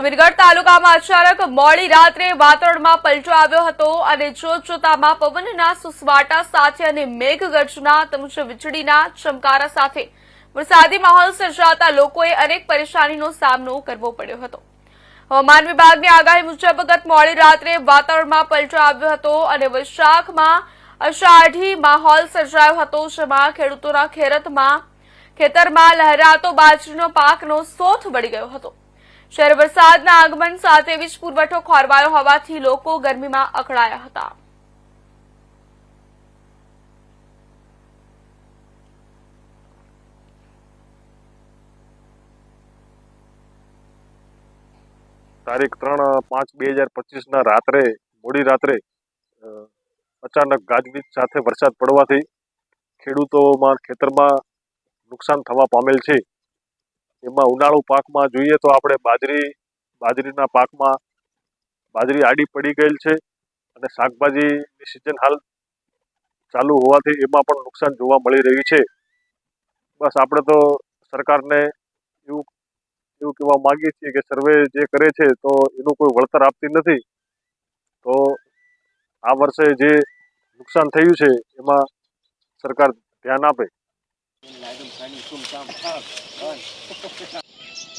વિરગઢ તાલુકામાં અચાનક મોડી રાત્રે વાતાવરણમાં પલટો આવ્યો હતો અને જોતજોતામાં પવનના સુસવાટા સાથે અને મેઘગર્જના તેમજ વીજળીના ચમકારા સાથે વરસાદી માહોલ સર્જાતા લોકોએ અનેક પરેશાનીનો સામનો કરવો પડ્યો હતો. હવામાન વિભાગની આગાહી મુજબ ગત મોડી રાત્રે વાતાવરણમાં પલટો આવ્યો હતો અને વૈશાખમાં અષાઢી માહોલ સર્જાયો હતો, જેમાં ખેડૂતોના ખેરતમાં ખેતરમાં લહેરાતો બાજરીનો પાકનો સોથ વળી ગયો હતો. શહેર વરસાદના આગમન સાથે વીજ પુરવઠો ખોરવાયો હોવાથી લોકો ગરમીમાં અકળાયા હતા. તારીખ ત્રણ પાંચ બે હજાર પચીસના રાત્રે, મોડી રાત્રે અચાનક ગાજવીજ સાથે વરસાદ પડવાથી ખેડૂતોમાં, ખેતરમાં નુકસાન થવા પામેલ છે. એમાં ઉનાળુ પાકમાં જોઈએ તો આપણે બાજરી, બાજરીના પાકમાં બાજરી આડી પડી ગયેલ છે અને શાકભાજીની સિઝન હાલ ચાલુ હોવાથી એમાં પણ નુકસાન જોવા મળી રહ્યું છે. બસ આપણે તો સરકારને એવું એવું કહેવા માગીએ છીએ કે સર્વે જે કરે છે તો એનું કોઈ વળતર આપતી નથી. તો આ વર્ષે જે નુકસાન થયું છે એમાં સરકાર ધ્યાન આપે. ซุ่มตามภาพ